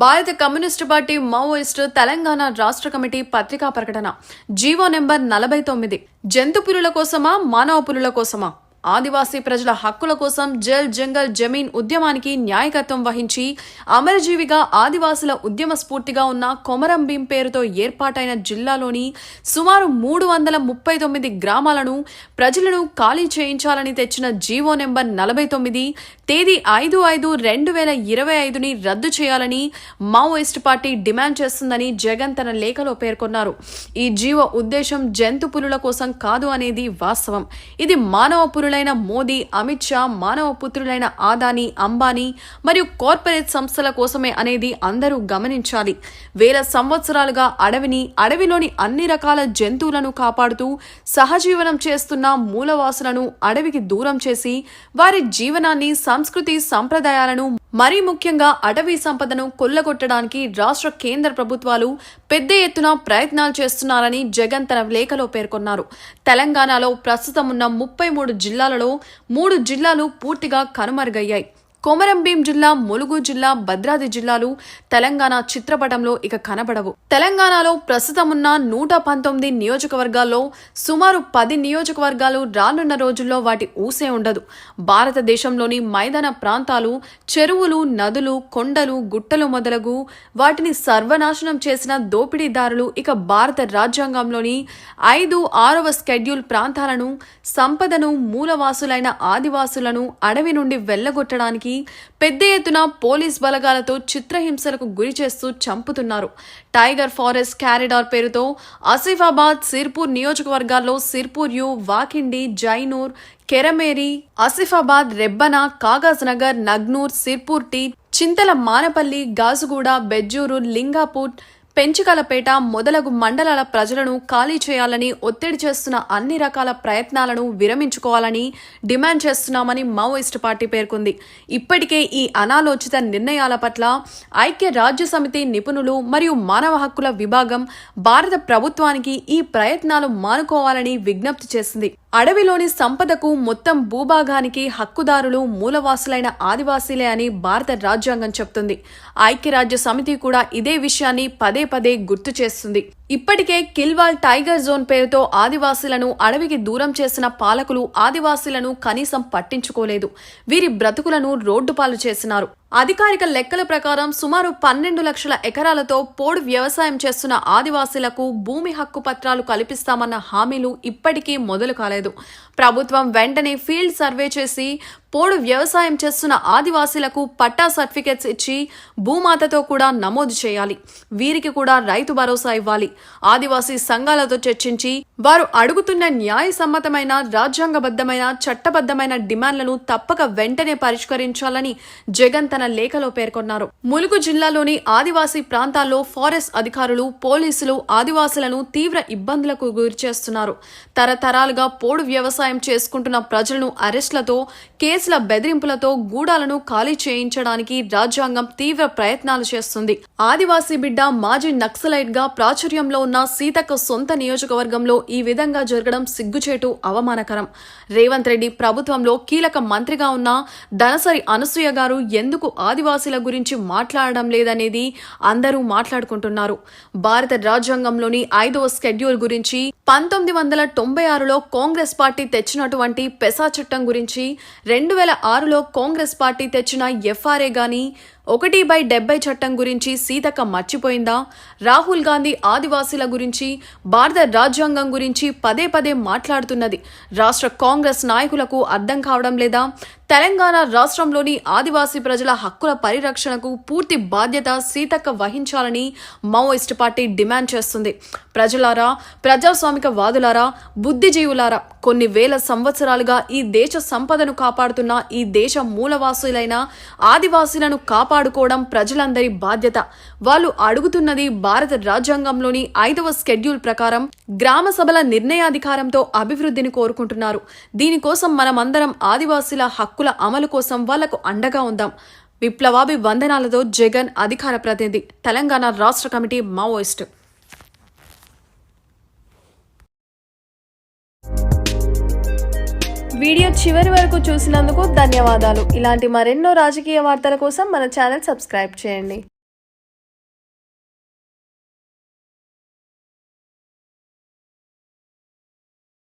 భారత communist party Maoist Telangana రాష్ట్ర committee పత్రికా ప్రకటన. జీవో నెంబర్ నలభై తొమ్మిది. జంతు పులుల కోసమా మానవ పులుల కోసమా? ఆదివాసీ ప్రజల హక్కుల కోసం జల్ జంగల్ జమీన్ ఉద్యమానికి న్యాయకత్వం వహించి అమరజీవిగా ఆదివాసుల ఉద్యమ స్ఫూర్తిగా ఉన్న కొమరం భీం పేరుతో ఏర్పాటైన జిల్లాలోని సుమారు మూడు వందల ముప్పై తొమ్మిది గ్రామాలను ప్రజలను ఖాళీ చేయించాలని తెచ్చిన జీవో నెంబర్ నలభై తొమ్మిది తేదీ ఐదు ఐదు రెండు వేల ఇరవై ఐదుని రద్దు చేయాలని మావోయిస్ట్ పార్టీ డిమాండ్ చేస్తుందని జగన్ తన లేఖలో పేర్కొన్నారు. ఈ జీవో ఉద్దేశం జంతు పులుల కోసం కాదు అనేది వాస్తవం. ఇది మానవ పురులైన మోదీ అమిత్ షా మానవ పుత్రులైన ఆదాని అంబానీ మరియు కార్పొరేట్ సంస్థల కోసమే అనేది అందరూ గమనించాలి. వేల సంవత్సరాలుగా అడవిని అడవిలోని అన్ని రకాల జంతువులను కాపాడుతూ సహజీవనం చేస్తున్న మూలవాసులను అడవికి దూరం చేసి వారి జీవనాన్ని సంస్కృతి సంప్రదాయాలను మరీ ముఖ్యంగా అటవీ సంపదను కొల్లగొట్టడానికి రాష్ట్ర కేంద్ర ప్రభుత్వాలు పెద్ద ఎత్తున ప్రయత్నాలు చేస్తున్నారని జగన్ తన లేఖలో పేర్కొన్నారు. తెలంగాణలో ప్రస్తుతం ఉన్న ముప్పై మూడు జిల్లాలలో మూడు జిల్లాలు పూర్తిగా కనుమరుగయ్యాయి. కొమరంభీం జిల్లా ములుగు జిల్లా భద్రాద్రి జిల్లాలు తెలంగాణ చిత్రపటంలో ఇక కనబడవు. తెలంగాణలో ప్రస్తుతం ఉన్న నూట పంతొమ్మిది నియోజకవర్గాల్లో సుమారు పది నియోజకవర్గాలు రానున్న రోజుల్లో వాటి ఊసే ఉండదు. భారతదేశంలోని మైదాన ప్రాంతాలు చెరువులు నదులు కొండలు గుట్టలు మొదలగు వాటిని సర్వనాశనం చేసిన దోపిడీదారులు ఇక భారత రాజ్యాంగంలోని ఐదు ఆరవ స్కెడ్యూల్ ప్రాంతాలను సంపదను మూలవాసులైన ఆదివాసులను అడవి నుండి వెళ్ళగొట్టడానికి పెద్ద ఎత్తున పోలీస్ బలగాలతో చిత్రహింసలకు గురి చేస్తూ చంపుతున్నారు. టైగర్ ఫారెస్ట్ క్యారిడార్ పేరుతో ఆసిఫాబాద్ సిర్పూర్ నియోజకవర్గాల్లో సిర్పూర్ యు వాకిండి జైనూర్ కెరమేరి ఆసిఫాబాద్ రెబ్బన కాగజ్ నగర్ నగ్నూర్ సిర్పూర్ టీ చింతల మానపల్లి గాజుగూడ బెజ్జూరు లింగాపూర్ పెంచికలపేట మొదలగు మండలాల ప్రజలను ఖాళీ చేయాలని ఒత్తిడి చేస్తున్న అన్ని రకాల ప్రయత్నాలను విరమించుకోవాలని డిమాండ్ చేస్తున్నామని మావోయిస్టు పార్టీ పేర్కొంది. ఇప్పటికే ఈ అనాలోచిత నిర్ణయాల పట్ల ఐక్య రాజ్య సమితి నిపుణులు మరియు మానవ హక్కుల విభాగం భారత ప్రభుత్వానికి ఈ ప్రయత్నాలు మానుకోవాలని విజ్ఞప్తి చేసింది. అడవిలోని సంపదకు మొత్తం భూభాగానికి హక్కుదారులు మూలవాసులైన ఆదివాసీలే అని భారత రాజ్యాంగం చెప్తుంది. ఐక్యరాజ్య సమితి కూడా ఇదే విషయాన్ని పదే పదే గుర్తు చేస్తుంది. ఇప్పటికే కిల్వాల్ టైగర్ జోన్ పేరుతో ఆదివాసీలను అడవికి దూరం చేసిన పాలకులు ఆదివాసీలను కనీసం పట్టించుకోలేదు. వీరి బ్రతుకులను రోడ్డుపాలు చేసినారు. అధికారిక లెక్కల ప్రకారం సుమారు పన్నెండు లక్షల ఎకరాలతో పోడు వ్యవసాయం చేస్తున్న ఆదివాసీలకు భూమి హక్కు పత్రాలు కల్పిస్తామన్న హామీలు ఇప్పటికీ మొదలు కాలేదు. ప్రభుత్వం వెంటనే ఫీల్డ్ సర్వే చేసి పోడు వ్యవసాయం చేస్తున్న ఆదివాసీలకు పట్టా సర్టిఫికెట్స్ ఇచ్చి భూమాతతో కూడా నమోదు చేయాలి. వీరికి కూడా రైతు భరోసా ఇవ్వాలి. ఆదివాసీ సంఘాలతో చర్చించి వారు అడుగుతున్న న్యాయసమ్మతమైన రాజ్యాంగబద్ధమైన చట్టబద్ధమైన డిమాండ్లను తప్పక వెంటనే పరిష్కరించాలని జగన్ తన లేఖలో పేర్కొన్నారు. ములుగు జిల్లాలోని ఆదివాసీ ప్రాంతాల్లో ఫారెస్ట్ అధికారులు పోలీసులు ఆదివాసులను తీవ్ర ఇబ్బందులకు గురిచేస్తున్నారు. తరతరాలుగా పోడు వ్యవసాయం చేసుకుంటున్న ప్రజలను అరెస్టులతో కేసుల బెదిరింపులతో గూడాలను ఖాళీ చేయించడానికి రాజ్యాంగం తీవ్ర ప్రయత్నాలు చేస్తుంది. ఆదివాసీ బిడ్డ మాజీ నక్సలైట్గా ప్రాచుర్యంలో ఉన్న సీతక్క సొంత నియోజకవర్గంలో ఈ విధంగా జరగడం సిగ్గుచేటు అవమానకరం. రేవంత్ రెడ్డి ప్రభుత్వంలో కీలక మంత్రిగా ఉన్న దనసరి అనసూయ గారు ఎందుకు ఆదివాసీల గురించి మాట్లాడడం లేదనేది అందరూ మాట్లాడుకుంటున్నారు. భారత రాజ్యాంగంలోని ఐదవ స్కెడ్యూల్ గురించి పంతొమ్మిది వందల తొంభై ఆరులో కాంగ్రెస్ పార్టీ తెచ్చినటువంటి పెసా చట్టం గురించి రెండు వేల ఆరులో కాంగ్రెస్ పార్టీ తెచ్చిన ఎఫ్ఆర్ఏ గాని ఒకటి బై డెబ్బై చట్టం గురించి సీతక్క మర్చిపోయిందా? రాహుల్ గాంధీ ఆదివాసీల గురించి భారత రాజ్యాంగం గురించి గురించి పదే పదే మాట్లాడుతున్నది. రాష్ట్ర కాంగ్రెస్ నాయకులకు అర్థం కావడం లేదా? తెలంగాణ రాష్ట్రంలోని ఆదివాసీ ప్రజల హక్కుల పరిరక్షణకు పూర్తి బాధ్యత సీతక్క వహించాలని మావోయిస్ట్ పార్టీ డిమాండ్ చేస్తుంది. ప్రజలారా ప్రజాస్వామిక వాదులారా బుద్ధిజీవులారా కొన్ని వేల సంవత్సరాలుగా ఈ దేశ సంపదను కాపాడుతున్న ఈ దేశ మూలవాసులైన ఆదివాసీలను కాపాడుకోవడం ప్రజలందరి బాధ్యత. వాళ్ళు అడుగుతున్నది భారత రాజ్యాంగంలోని ఐదవ స్కెడ్యూల్ ప్రకారం గ్రామ సభల నిర్ణయాధికారంతో అభివృద్ధిని కోరుకుంటున్నారు. దీనికోసం మనమందరం ఆదివాసీల హక్కు హక్కుల అమలు కోసం వాళ్ళకు అండగా ఉందాం. విప్లవాభి వందనాలతో జగన్ అధికార ప్రతినిధి తెలంగాణ రాష్ట్ర కమిటీ మావోయిస్టు. వీడియో చివరి వరకు చూసినందుకు ధన్యవాదాలు. ఇలాంటి మరెన్నో రాజకీయ వార్తల కోసం మన ఛానల్ సబ్స్క్రైబ్ చేయండి.